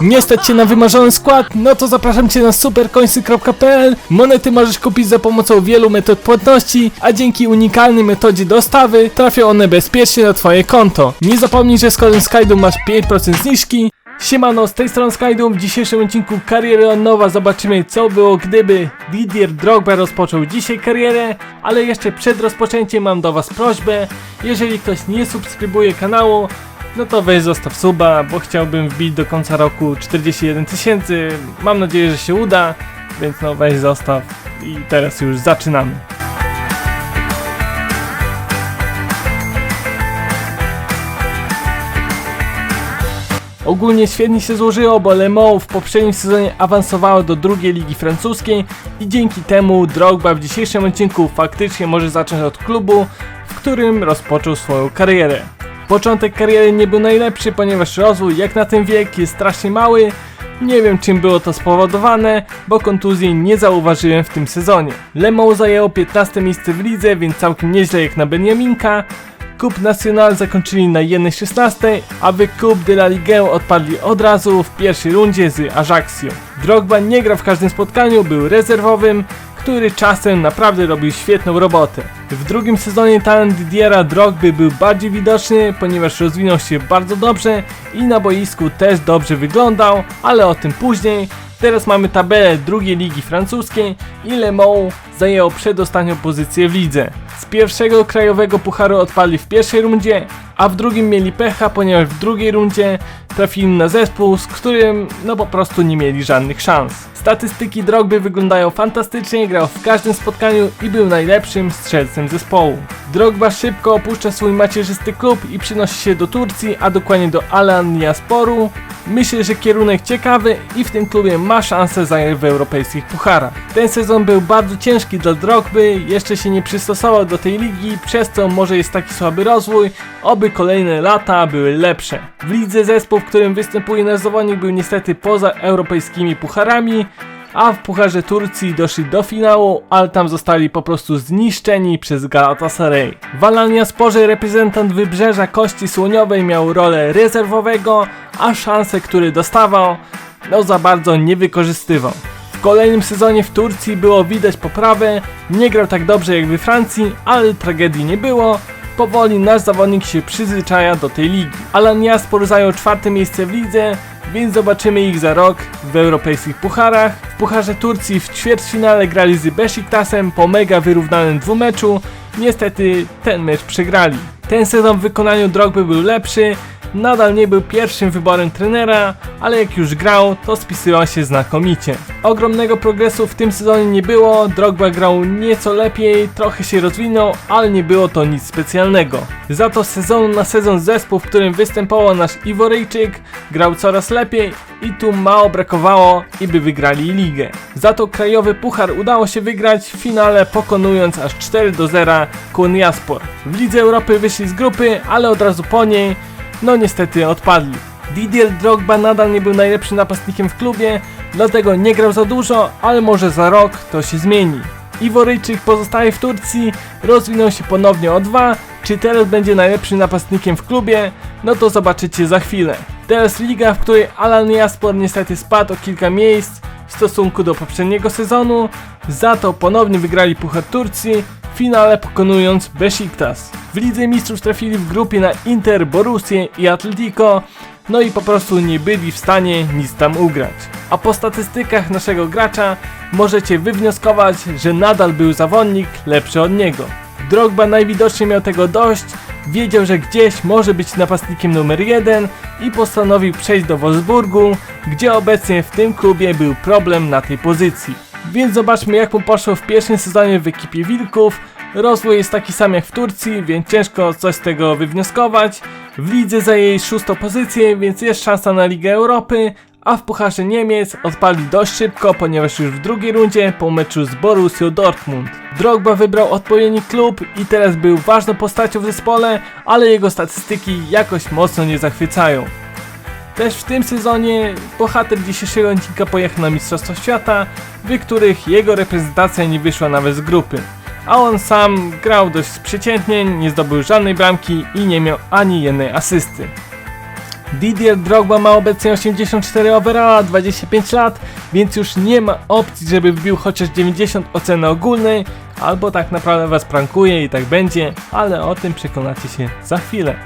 Nie stać Cię na wymarzony skład? No to zapraszam Cię na supercoinsy.pl Monety możesz kupić za pomocą wielu metod płatności, a dzięki unikalnej metodzie dostawy trafią one bezpiecznie na Twoje konto. Nie zapomnij, że z kodem Skydum masz 5% zniżki. Siemano, z tej strony Skydum. W dzisiejszym odcinku kariery od nowa zobaczymy co było gdyby Didier Drogba rozpoczął dzisiaj karierę, ale jeszcze przed rozpoczęciem mam do Was prośbę. Jeżeli ktoś nie subskrybuje kanału, no to weź zostaw suba, bo chciałbym wbić do końca roku 41 tysięcy. Mam nadzieję, że się uda, więc no weź zostaw i teraz już zaczynamy. Ogólnie świetnie się złożyło, bo Le Mans w poprzednim sezonie awansowało do drugiej ligi francuskiej i dzięki temu Drogba w dzisiejszym odcinku faktycznie może zacząć od klubu, w którym rozpoczął swoją karierę. Początek kariery nie był najlepszy, ponieważ rozwój jak na ten wiek jest strasznie mały. Nie wiem czym było to spowodowane, bo kontuzji nie zauważyłem w tym sezonie. Le Mans zajęło 15 miejsce w lidze, więc całkiem nieźle jak na Beniaminka. Coupe National zakończyli na 1.16, a w Coupe de la Ligue odpadli od razu w pierwszej rundzie z Ajaxią. Drogba nie grał w każdym spotkaniu, był rezerwowym, który czasem naprawdę robił świetną robotę. W drugim sezonie talent Didiera Drogby był bardziej widoczny, ponieważ rozwinął się bardzo dobrze i na boisku też dobrze wyglądał, ale o tym później. Teraz mamy tabelę drugiej ligi francuskiej i Le Mans zajęło przedostatnią pozycję w lidze. Z pierwszego krajowego pucharu odpadli w pierwszej rundzie, a w drugim mieli pecha, ponieważ w drugiej rundzie trafili na zespół, z którym no po prostu nie mieli żadnych szans. Statystyki Drogby wyglądają fantastycznie, grał w każdym spotkaniu i był najlepszym strzelcem zespołu. Drogba szybko opuszcza swój macierzysty klub i przynosi się do Turcji, a dokładnie do Alanyasporu. Myślę, że kierunek ciekawy i w tym klubie ma szansę zagrać w europejskich pucharach. Ten sezon był bardzo ciężki dla Drogby, jeszcze się nie przystosował do tej ligi, przez co może jest taki słaby rozwój, oby kolejne lata były lepsze. W lidze zespół, w którym występuje nasz zawodnik był niestety poza europejskimi pucharami, a w Pucharze Turcji doszli do finału, ale tam zostali po prostu zniszczeni przez Galatasaray. W Alania Sporze reprezentant Wybrzeża Kości Słoniowej miał rolę rezerwowego, a szanse, które dostawał, no za bardzo nie wykorzystywał. W kolejnym sezonie w Turcji było widać poprawę, nie grał tak dobrze jak we Francji, ale tragedii nie było, Powoli nasz zawodnik się przyzwyczaja do tej ligi. Alaniaspor zajął czwarte miejsce w lidze, więc zobaczymy ich za rok w europejskich pucharach. W Pucharze Turcji w ćwierćfinale grali z Besiktasem po mega wyrównanym dwumeczu. Niestety ten mecz przegrali. Ten sezon w wykonaniu Drogby był lepszy, nadal nie był pierwszym wyborem trenera, ale jak już grał, to spisywał się znakomicie. Ogromnego progresu w tym sezonie nie było, Drogba grał nieco lepiej, trochę się rozwinął, ale nie było to nic specjalnego. Za to sezonu na sezon zespół, w którym występował nasz Iworyjczyk, grał coraz lepiej i tu mało brakowało i by wygrali ligę. Za to krajowy puchar udało się wygrać w finale pokonując aż 4 do 0 Konyaspor. W Lidze Europy wyszli z grupy, ale od razu po niej no niestety odpadli. Didier Drogba nadal nie był najlepszym napastnikiem w klubie, dlatego nie grał za dużo, ale może za rok to się zmieni. Iworyjczyk pozostaje w Turcji, rozwinął się ponownie o dwa, czy teraz będzie najlepszym napastnikiem w klubie, no to zobaczycie za chwilę. Teraz liga, w której Alan Jaspor niestety spadł o kilka miejsc w stosunku do poprzedniego sezonu, za to ponownie wygrali Puchar Turcji, w finale pokonując Besiktas. W Lidze Mistrzów trafili w grupie na Inter, Borussię i Atletico, no i po prostu nie byli w stanie nic tam ugrać. A po statystykach naszego gracza możecie wywnioskować, że nadal był zawodnik lepszy od niego. Drogba najwidoczniej miał tego dość, wiedział, że gdzieś może być napastnikiem numer jeden i postanowił przejść do Wolfsburgu, gdzie obecnie w tym klubie był problem na tej pozycji. Więc zobaczmy jak mu poszło w pierwszym sezonie w ekipie Wilków. Rozwój jest taki sam jak w Turcji, więc ciężko coś z tego wywnioskować. W lidze zajęli szóstą pozycję, więc jest szansa na Ligę Europy, a w Pucharze Niemiec odpali dość szybko, ponieważ już w drugiej rundzie po meczu z Borussią Dortmund. Drogba wybrał odpowiedni klub i teraz był ważną postacią w zespole, ale jego statystyki jakoś mocno nie zachwycają. Też w tym sezonie bohater dzisiejszego odcinka pojechał na Mistrzostwa Świata, w których jego reprezentacja nie wyszła nawet z grupy. A on sam grał dość przeciętnie, nie zdobył żadnej bramki i nie miał ani jednej asysty. Didier Drogba ma obecnie 84 overalla, 25 lat, więc już nie ma opcji, żeby wbił chociaż 90 oceny ogólnej, albo tak naprawdę was prankuje i tak będzie, ale o tym przekonacie się za chwilę.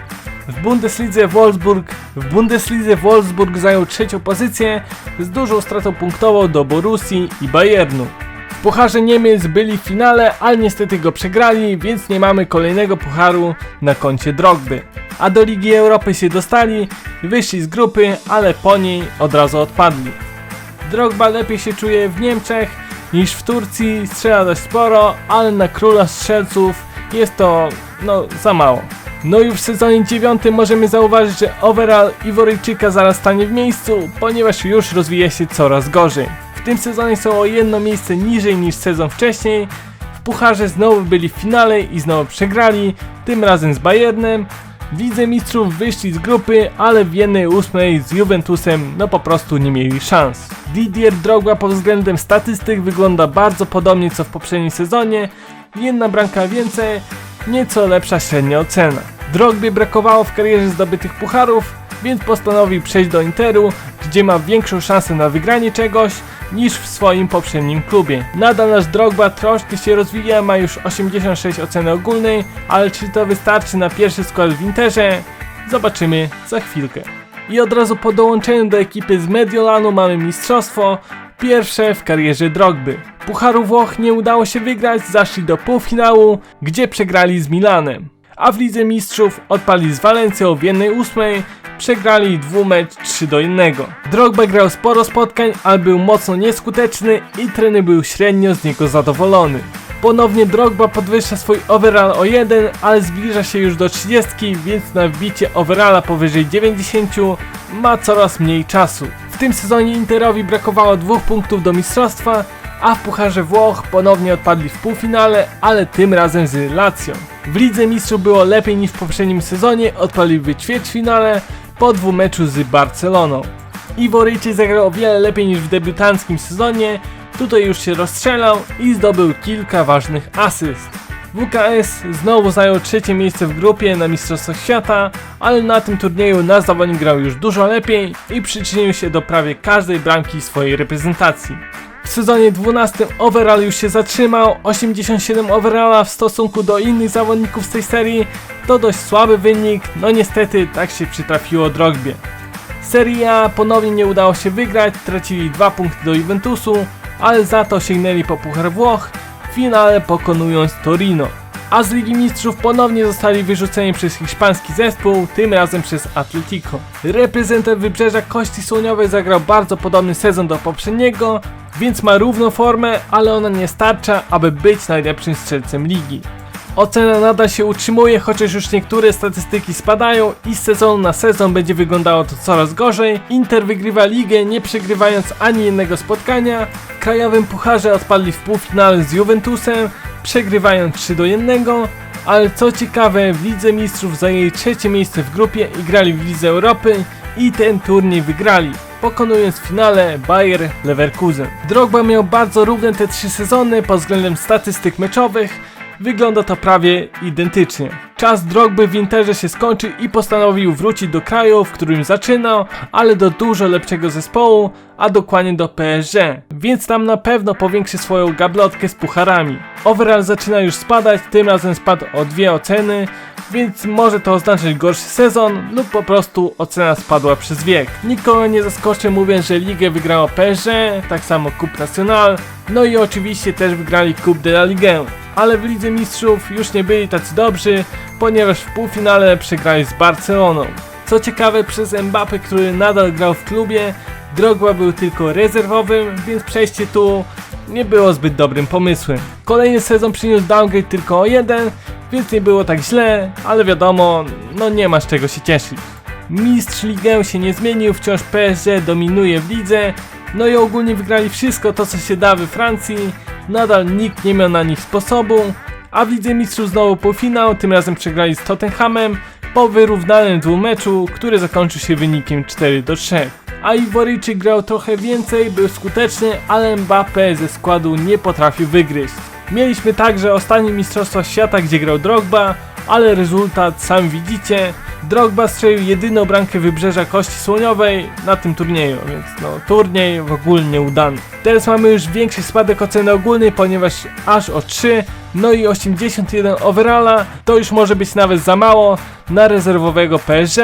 W Bundeslidze Wolfsburg, w Bundeslidze Wolfsburg zajął trzecią pozycję z dużą stratą punktową do Borussii i Bayernu. W Pucharze Niemiec byli w finale, ale niestety go przegrali, więc nie mamy kolejnego pucharu na koncie Drogby. A do Ligi Europy się dostali, wyszli z grupy, ale po niej od razu odpadli. Drogba lepiej się czuje w Niemczech niż w Turcji, strzela dość sporo, ale na króla strzelców jest to, no, za mało. No już w sezonie 9 możemy zauważyć, że overall Iworyjczyka zaraz stanie w miejscu, ponieważ już rozwija się coraz gorzej. W tym sezonie są o jedno miejsce niżej niż sezon wcześniej. W Pucharze znowu byli w finale i znowu przegrali, tym razem z Bayernem. W Lidze Mistrzów wyszli z grupy, ale w jednej ósmej z Juventusem no po prostu nie mieli szans. Didier Drogba pod względem statystyk wygląda bardzo podobnie co w poprzednim sezonie. Jedna bramka więcej, nieco lepsza średnia ocena. Drogbie brakowało w karierze zdobytych pucharów, więc postanowił przejść do Interu, gdzie ma większą szansę na wygranie czegoś niż w swoim poprzednim klubie. Nadal nasz Drogba troszkę się rozwija, ma już 86 oceny ogólnej, ale czy to wystarczy na pierwszy skład w Interze? Zobaczymy za chwilkę. I od razu po dołączeniu do ekipy z Mediolanu mamy mistrzostwo, pierwsze w karierze Drogby. Pucharu Włoch nie udało się wygrać, zaszli do półfinału, gdzie przegrali z Milanem. A w Lidze Mistrzów odpali z Walencją w 1-8, przegrali dwumecz 3 do 1. Drogba grał sporo spotkań, ale był mocno nieskuteczny i trener był średnio z niego zadowolony. Ponownie Drogba podwyższa swój overall o 1, ale zbliża się już do 30, więc na wbicie overalla powyżej 90 ma coraz mniej czasu. W tym sezonie Interowi brakowało dwóch punktów do mistrzostwa, a w Pucharze Włoch ponownie odpadli w półfinale, ale tym razem z Lazio. W Lidze Mistrzów było lepiej niż w poprzednim sezonie, odpadli w ćwierćfinale po dwumeczu z Barceloną. Iworyjczyk zagrał o wiele lepiej niż w debiutanckim sezonie, tutaj już się rozstrzelał i zdobył kilka ważnych asyst. WKS znowu zajął trzecie miejsce w grupie na Mistrzostwach Świata, ale na tym turnieju nasz zawodnik grał już dużo lepiej i przyczynił się do prawie każdej bramki swojej reprezentacji. W sezonie 12 overall już się zatrzymał, 87 overalla w stosunku do innych zawodników z tej serii to dość słaby wynik, no niestety tak się przytrafiło Drogbie. Serie A ponownie nie udało się wygrać, tracili 2 punkty do Juventusu, ale za to sięgnęli po Puchar Włoch, w finale pokonując Torino. A z Ligi Mistrzów ponownie zostali wyrzuceni przez hiszpański zespół, tym razem przez Atletico. Reprezentant Wybrzeża Kości Słoniowej zagrał bardzo podobny sezon do poprzedniego, więc ma równą formę, ale ona nie starcza, aby być najlepszym strzelcem ligi. Ocena nadal się utrzymuje, chociaż już niektóre statystyki spadają i z sezonu na sezon będzie wyglądało to coraz gorzej. Inter wygrywa ligę, nie przegrywając ani jednego spotkania. W krajowym pucharze odpadli w półfinale z Juventusem, przegrywając 3 do 1. Ale co ciekawe, w Lidze Mistrzów zajęli trzecie miejsce w grupie i grali w Lidze Europy i ten turniej wygrali pokonując w finale Bayer Leverkusen. Drogba miał bardzo równe te trzy sezony pod względem statystyk meczowych, wygląda to prawie identycznie. Czas Drogby w Interze się skończył i postanowił wrócić do kraju, w którym zaczynał, ale do dużo lepszego zespołu, a dokładnie do PSG, więc tam na pewno powiększy swoją gablotkę z pucharami. Overall zaczyna już spadać, tym razem spadł o dwie oceny, więc może to oznaczać gorszy sezon lub po prostu ocena spadła przez wiek. Nikogo nie zaskoczę mówiąc, że ligę wygrało PSG, tak samo Coupe National, no i oczywiście też wygrali Coupe de la Ligue. Ale w Lidze Mistrzów już nie byli tacy dobrzy, ponieważ w półfinale przegrali z Barceloną. Co ciekawe, przez Mbappé, który nadal grał w klubie, Drogba był tylko rezerwowym, więc przejście tu nie było zbyt dobrym pomysłem. Kolejny sezon przyniósł downgrade tylko o jeden, więc nie było tak źle, ale wiadomo, no nie masz czego się cieszyć. Mistrz ligę się nie zmienił, wciąż PSG dominuje w lidze, no i ogólnie wygrali wszystko to co się da we Francji, nadal nikt nie miał na nich sposobu, a w Lidze Mistrzów znowu półfinał, tym razem przegrali z Tottenhamem po wyrównanym dwumeczu, który zakończył się wynikiem 4 do 3. A Iworyjczyk grał trochę więcej, był skuteczny, ale Mbappé ze składu nie potrafił wygryźć. Mieliśmy także ostatnie Mistrzostwa Świata, gdzie grał Drogba, ale rezultat, sam widzicie, Drogba strzelił jedyną bramkę Wybrzeża Kości Słoniowej na tym turnieju, więc no turniej w ogóle nieudany. Teraz mamy już większy spadek oceny ogólnej, ponieważ aż o 3, no i 81 overalla to już może być nawet za mało na rezerwowego PSG,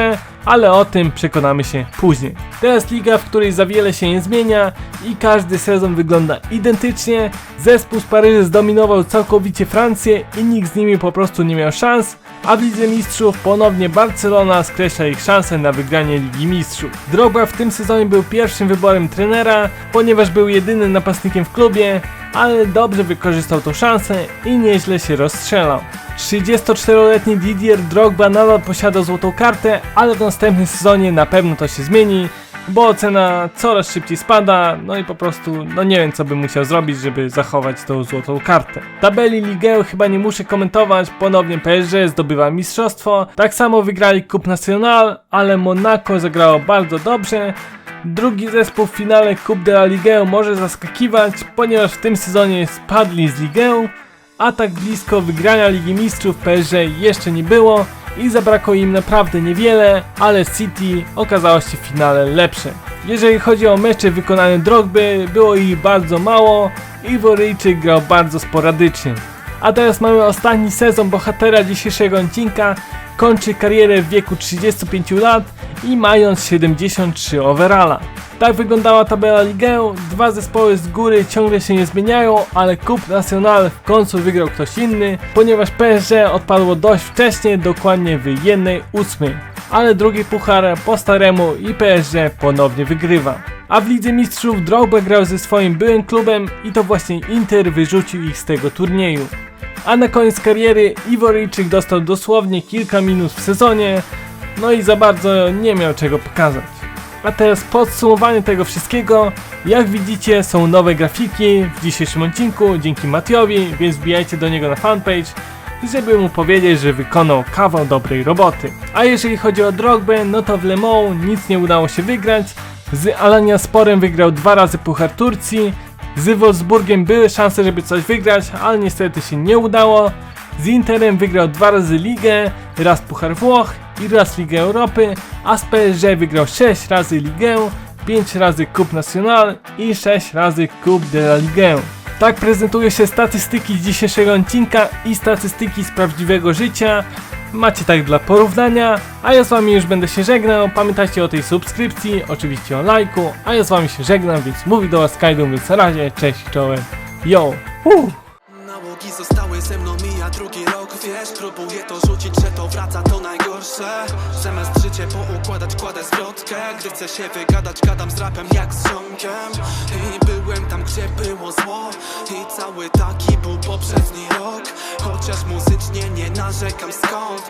ale o tym przekonamy się później. Teraz liga, w której za wiele się nie zmienia i każdy sezon wygląda identycznie. Zespół z Paryża zdominował całkowicie Francję i nikt z nimi po prostu nie miał szans, a w Lidze Mistrzów ponownie Barcelona skreśla ich szanse na wygranie Ligi Mistrzów. Drogba w tym sezonie był pierwszym wyborem trenera, ponieważ był jedynym napastnikiem w klubie, ale dobrze wykorzystał tą szansę i nieźle się rozstrzelał. 34-letni Didier Drogba nadal posiada złotą kartę, ale w następnym sezonie na pewno to się zmieni, bo ocena coraz szybciej spada, no i po prostu, no nie wiem co bym musiał zrobić, żeby zachować tą złotą kartę. Tabeli Ligę chyba nie muszę komentować, ponownie PSG zdobywa mistrzostwo, tak samo wygrali Coupe National, ale Monaco zagrało bardzo dobrze, Drugi zespół w finale Coupe de la Ligue może zaskakiwać, ponieważ w tym sezonie spadli z Ligę, a tak blisko wygrania Ligi Mistrzów PSG jeszcze nie było i zabrakło im naprawdę niewiele, ale City okazało się w finale lepsze. Jeżeli chodzi o mecze wykonane Drogby, było ich bardzo mało i Woryjczyk grał bardzo sporadycznie. A teraz mamy ostatni sezon bohatera dzisiejszego odcinka, kończy karierę w wieku 35 lat i mając 73 overalla. Tak wyglądała tabela Ligę, dwa zespoły z góry ciągle się nie zmieniają, ale Coupe National w końcu wygrał ktoś inny, ponieważ PSG odpadło dość wcześnie, dokładnie w 1-8. Ale drugi puchar po staremu i PSG ponownie wygrywa. A w Lidze Mistrzów Drogba grał ze swoim byłym klubem i to właśnie Inter wyrzucił ich z tego turnieju. A na koniec kariery Iworyjczyk dostał dosłownie kilka minut w sezonie, no i za bardzo nie miał czego pokazać. A teraz podsumowanie tego wszystkiego. Jak widzicie są nowe grafiki w dzisiejszym odcinku dzięki Matiowi, więc wbijajcie do niego na fanpage żeby mu powiedzieć, że wykonał kawał dobrej roboty. A jeżeli chodzi o Drogbę, no to w Le Mans nic nie udało się wygrać. Z Alania Sporem wygrał dwa razy Puchar Turcji. Z Wolfsburgiem były szanse, żeby coś wygrać, ale niestety się nie udało. Z Interem wygrał dwa razy Ligę, raz Puchar Włoch i raz Ligę Europy, a z PSG wygrał 6 razy Ligę, 5 razy Coupe National i 6 razy Coupe de la Ligue. Tak prezentują się statystyki z dzisiejszego odcinka i statystyki z prawdziwego życia. Macie tak dla porównania, a ja z wami już będę się żegnał. Pamiętajcie o tej subskrypcji, oczywiście o lajku, a ja z wami się żegnam, więc mówi do was Kaido, więc na razie, cześć, czołem, yo! Nałogi zostały ze mną mija drugi rok Wiesz, próbuję to rzucić, że to wraca to najgorsze. Zamiast życie poukładać, kładę zwrotkę. Gdy chcę się wygadać, gadam z rapem jak z ziomkiem. I byłem tam, gdzie było zło. I cały taki był poprzedni rok. Chociaż muzycznie nie narzekam skąd